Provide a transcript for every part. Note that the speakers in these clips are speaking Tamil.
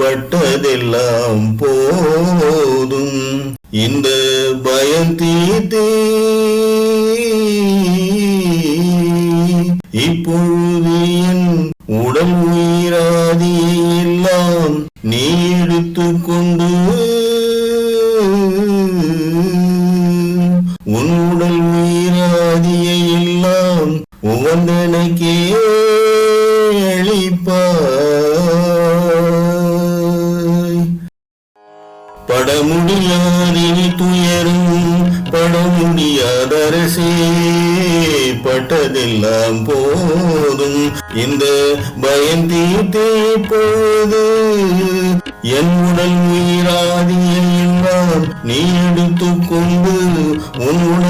பட்டதெல்லாம் போதும். இந்த பயம் தீத்தே இப்பொழுது எல்லாம் போதும். இந்த பயம் தீர்த்தே போது. என் உடல் உயிராதியை எல்லாம் நீ எடுத்துக்கொண்டு உன் உடல்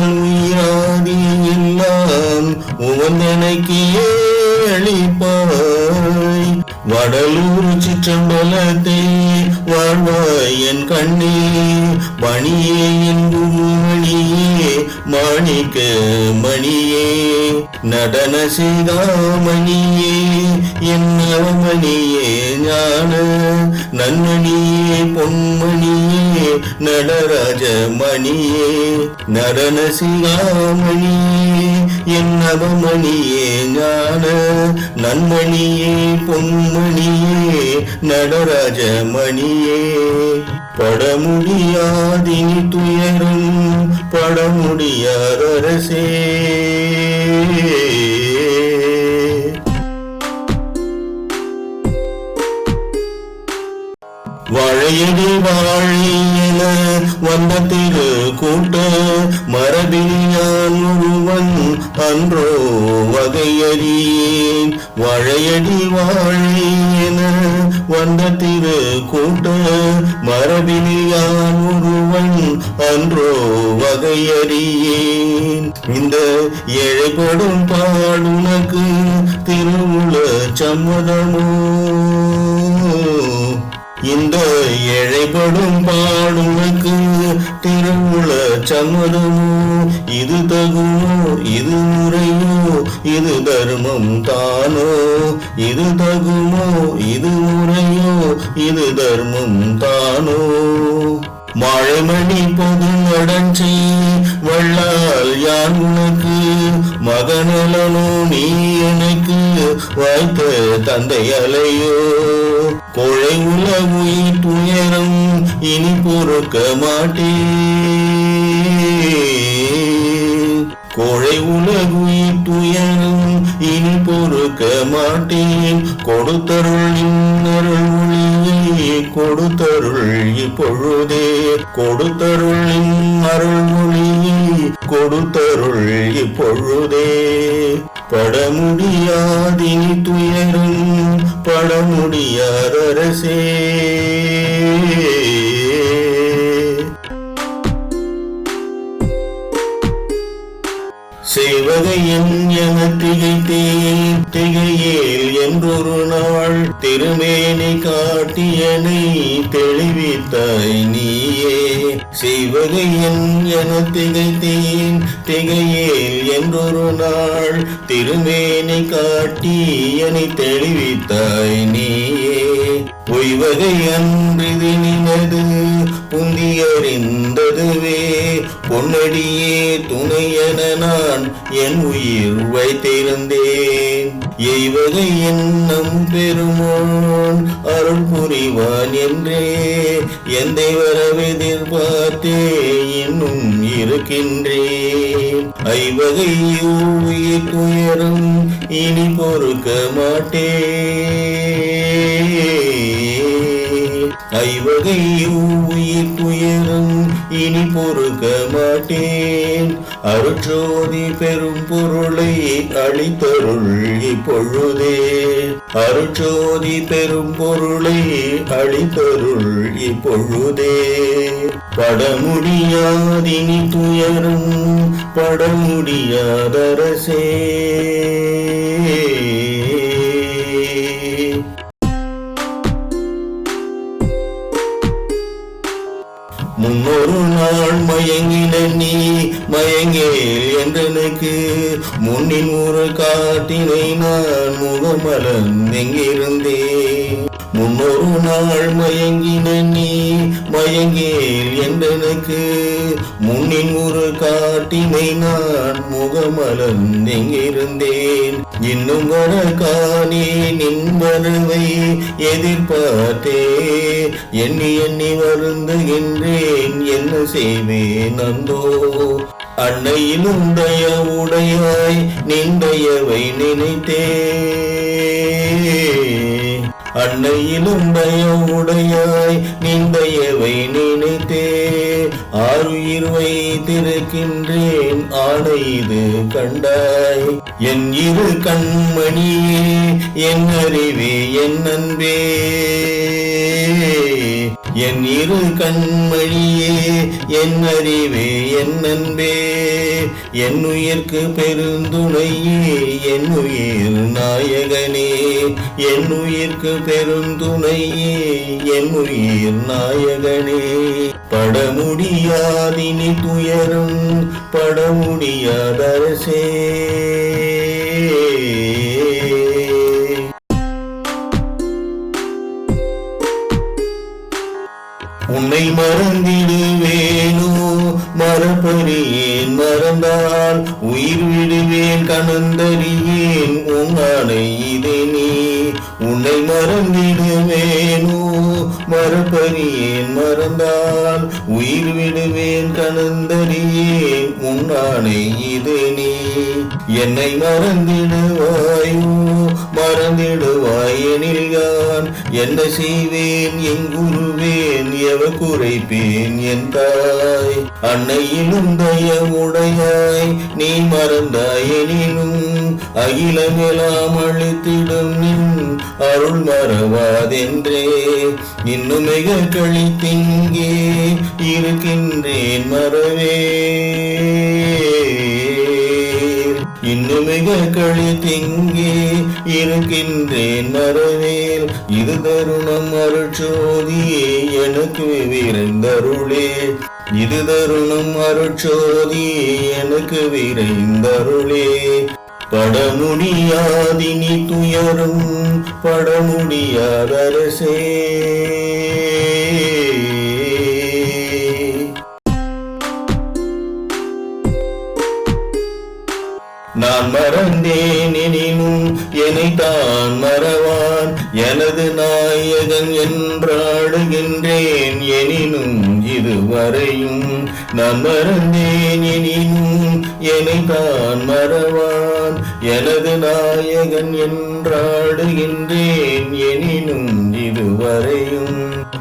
நடன என்னவமணியே ஞான நன்மணியே பொன்மணியே நடராஜ மணியே நடன சிகாமணியே என்னவமணியே ஞான நன்மணியே பொன்மணியே நடராஜ மணியே படமுடியாதினி துயரும் படமுடியாதரசே வாழையடி வாழியன வந்த திரு கூட்ட மரபினியான் ஒருவன் அன்றோ வகையறியேன். வாழையடி வாழியன வந்த திரு கூட்ட மரபினியான் ஒருவன் அன்றோ வகையறியேன். இந்த ஏழை கொடும் பாடுனக்கு திருவுள சம்மதமோ? இந்த ஏழைப்படும் பாடுனக்கு திருவுள சம்மதமோ இது தகுமோ? இது முறையோ? இது தர்மம் தானோ? இது தகுமோ? இது முறையோ? இது தர்மம் தானோ? மழைமணி பொது நடஞ்சி வள்ளால் யான் உனக்கு மகனலனோ நீ என் வாய்த்த தந்தை அலையோ கொழை உல துயரம் இனி பொறுக்க மாட்டேன். கோழை உலகுயிர் துயரம் இனி பொறுக்க மாட்டேன். கொடுத்தருளின் அருள் ஒளியை கொடுத்தருள் இப்பொழுதே. கொடுத்தருளின் அருள் ஒளியை கொடுத்தருள் இப்பொழுதே. படமுடியாதினி துயரும் படமுடியாதரசே செய்வகையின் என திகைத்தேன். திகையேல் என்றொரு நாள் திருமேனி காட்டியனை தெளிவித்தாய் நீயே. செய்வகையின் என திகைத்தேன். திகையேல் என்றொரு நாள் திருமேனி காட்டியனை தெளிவித்தாய் நீயே. பொய்வகை அன்றிது நினது புந்தியறிந்ததுவே. பொன்னடியே துணையென நான் என் உயிர் வைத்திருந்தேன். எய்வகை எண்ணம் பெருமோன் அருள் புரிவான் என்றே. எந்தை வரவெதிர்பார்த்தே இன்னும் இருக்கின்றேன். ஐவகை உயிர் துயரும் இனி பொறுக்க மாட்டேன் ஐவகை உயிர் துயரும் இனி பொறுக்க மாட்டேன். அருட்சோதி பெரும் பொருளை அளித்தருள் இப்பொழுதே. அருட்சோதி பெரும் பொருளை அளித்தருள் இப்பொழுதே. படமுடியாதினி துயரும் படமுடியாதரசே. முன்னொரு நாள் மயங்கின நீ மயங்கேல் என்றனுக்கு முன்னின் ஒரு காட்டினை நான் முகமலன் எங்கிருந்தேன் முன்னொரு நாள் மயங்கின நீ மயங்கேல் என்றனுக்கு முன்னின் ஒரு காட்டினை நான் முகமலன் எங்கிருந்தேன். வர காணே நின் வரவை எதிர்பார்த்தே. எண்ணி எண்ணி வருந்துகின்றேன் என்ன செய்வேன் அந்தோ? அன்னையிலும் தய உடையாய் நின்றையவை நினைத்தே. அன்னையிலும் பய உடையாய் நிந்தையவை நினைத்தே. ஆறுயிர் வைத்திருக்கின்றேன் ஆணை இது கண்டாய். என் இரு கண்மணியே என் அறிவே என் அன்பே. என் இரு கண்மணியே என் அறிவே என் அன்பே. என் உயிர்க்கு பெருந்துணையே என் உயிர் நாயகனே. என் உயிர்க்கு பெருந்துணையே என் உயிர் நாயகனே. பட முடியாதினி துயரும் பட முடியாதரசே நான் உயிர் விடுவேன் கணந்தறியேன் உன்னானை இதை நீ. என்னை மறந்திடுவாயோ மறந்திடுவாய் எனில் யான்? என்ன செய்வேன் எங்குருவேன் எவ குறைப்பேன் என் தாய்? அன்னையிலும் தயவுடையாய் நீ மறந்தாய் எனினும் அகிலமெல்லாம் அழித்திடும் நின் அருள் மறவாதென்றே. இன்னும் மிக கழித்திங்கே இருக்கின்றேன் மறவே. மிக கழித்திங்கே இருக்கின்றேன் நரவேல். இது தருணம் அருட்சோதியே எனக்கு விரைந்தருளே. இது தருணம் அருட்சோதியே எனக்கு விரைந்தருளே. படமுடியாதினி துயரும் பட நான் மறந்தேன் எனினும் என்னை தான் மறவான். எனது நாயகன் என்றாடுகின்றேன் எனினும் இதுவரையும் நான் மறந்தேன் எனினும் என்னை தான் மறவான். எனது நாயகன் என்றாடுகின்றேன் எனினும் இதுவரையும்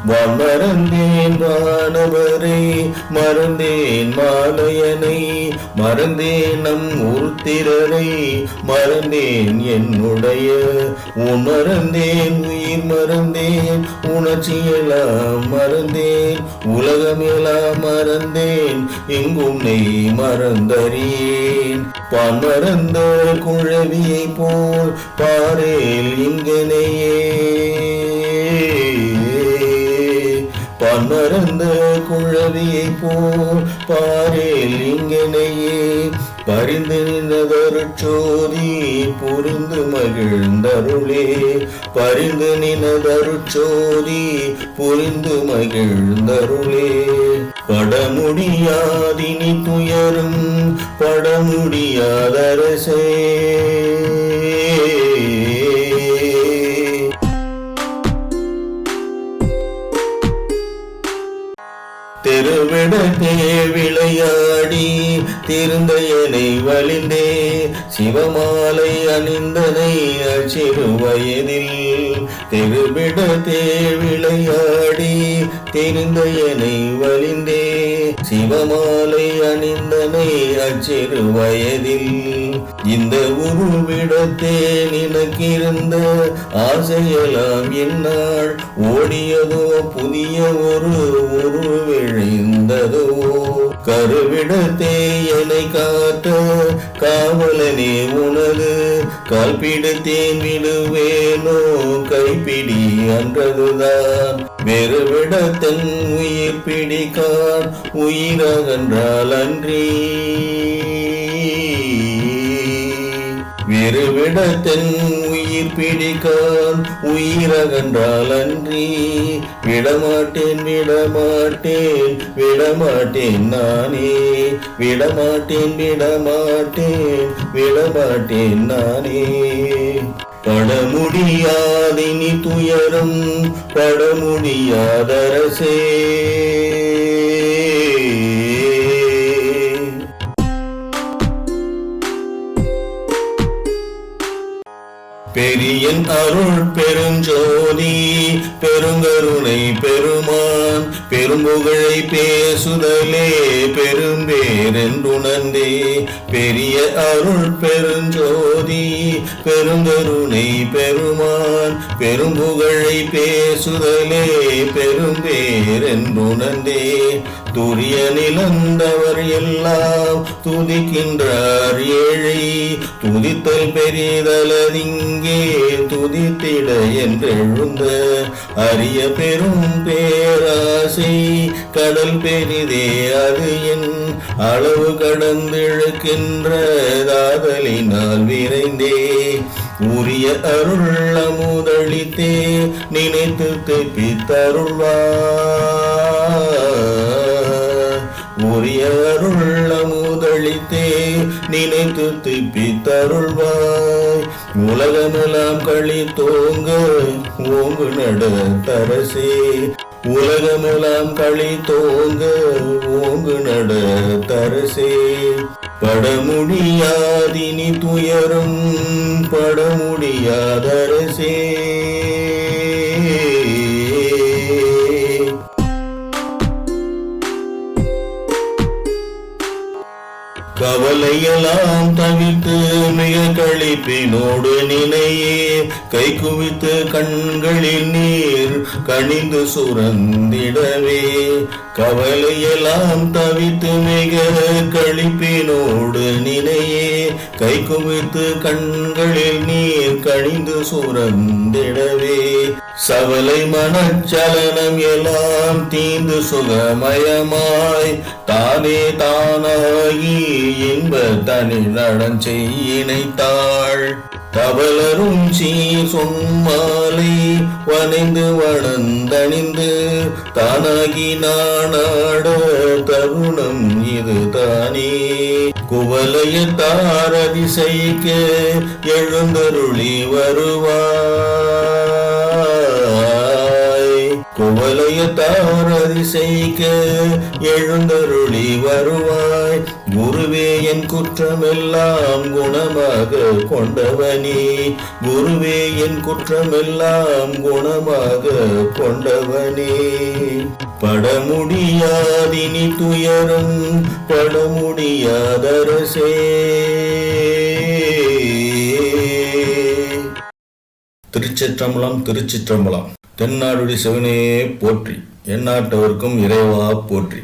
மறந்தேன் வானவரை மறந்தேன் மாலையனை மறந்தேன் நம் உருத்திரரை மறந்தேன் என்னுடைய உணர்ந்தேன் உயிர் மறந்தேன் உணர்ச்சியெல்லாம் மறந்தேன் உலகமெல்லாம் மறந்தேன் எங்கும் நெய் மறந்தறியேன். பான் மறந்த குழவியை போல் பாரேல் இங்கனையே மறந்த குழவியை போல் பாரேல் இங்கனையே பரிந்து நினதருச்சோதி புரிந்து மகிழ்ந்தருளே. பரிந்து நினதருச்சோதி புரிந்து மகிழ்ந்தருளே. படமுடியாதினி துயரும் படமுடியாதரசே. முடியாதரசே திருவிடத்தே விளையாடி திருந்தையனை வழிந்தே சிவமாலை அணிந்தனை அச்சிறு வயதில் திருவிடத்தே விளையாடி திருந்தையனை வழிந்தே சிவமாலை அணிந்தனை அச்சிறு வயதில் இந்த உருவிடத்தே நினக்கிருந்த ஆசையெல்லாம் என்னால் ஓடியதோ புதிய ஒரு உருவிழிந்ததோ. கருவிடத்தே என்னை காத்த காவலனே உனது கால்பிடத்தேன் விடுவேனோ கைப்பிடி அன்றதுதான். வெறுவிட உயிர் பிடிக்கான் உயிரகன்றால் அன்றி வெறுவிட உயிர் பிடிக்கான் உயிரகன்றால் அன்றி விடமாட்டேன் விடமாட்டேன் விடமாட்டேன் நானே. விடமாட்டேன் விடமாட்டேன் விடமாட்டேன் நானே. படமுடியாதினி துயரும் படமுடியாதரசே. பெரியன் அருள் பெருஞ்சோதி பெருங்கருணை பெருமான் பெரும்புகழை பேசுதலே பெரும்பேரென்றுணர்ந்தே. பெரிய அருள் பெருஞ்சோதி பெருந்தருணை பெருமான். பெரும்புகழை பேசுதலே பெரும்பேரென்றுணர்ந்தே. துரிய நிலந்தவர் எல்லாம் துதிக்கின்றார் ஏழை. துதித்தல் பெரிதலதிங்கே துதித்திட என்றெழுந்த அரிய பெரும் பேராசை கடல் பெரிதே அது என். அளவு கடந்திழுக்கின்றதாதலினால் விரைந்தே. உரிய அருள் அமுதளித்தே நினைத்து தெப்பித்தருள்வார் உரிய அருள் நினைத்து திப்பி தருள்வாய் உலகமெல்லாம் களி தோங்க ஓங்கு நட தரசே உலகமெல்லாம் களி தோங்க ஓங்கு நட தரசே பட துயரும் படமுடியாதரசே. கவலையெல்லாம் தவிர்த்து மிக கழிப்பினோடு நினையே. கை குவித்து கண்களில் நீர் கணிந்து சுரந்திடவே. கவலையெல்லாம் தவித்து மிக கழிப்பினோடு நிலையே கை குவித்து கண்களில் நீர் கணிந்து சுரந்திடவே. சவலை மனச்சலனம் எல்லாம் தீந்து சுகமயமாய் தானே தானாகி இன்ப தனி நடஞ்செய்யினைத்தாள் தவளரும் சீர் சொன்மாலை வனைந்து வளர்ந்தணிந்து தானாகி நானாட தருணம் இது தானே. குவலைய தாரதிசைக்கு எழுந்தருளி வருவார். குவலைய தாரதிசைக்க எழுந்தருளி வருவாய். குருவே என் குற்றமெல்லாம் குணமாக கொண்டவனே. குருவே என் குற்றமெல்லாம் குணமாக கொண்டவனே. படமுடியாதினி துயரம் பட திருச்சிற்றம்பலம் திருச்சிற்றம்பலம். தென்னாடுடி சிவனையே போற்றி எந்நாட்டவர்க்கும் இறைவா போற்றி.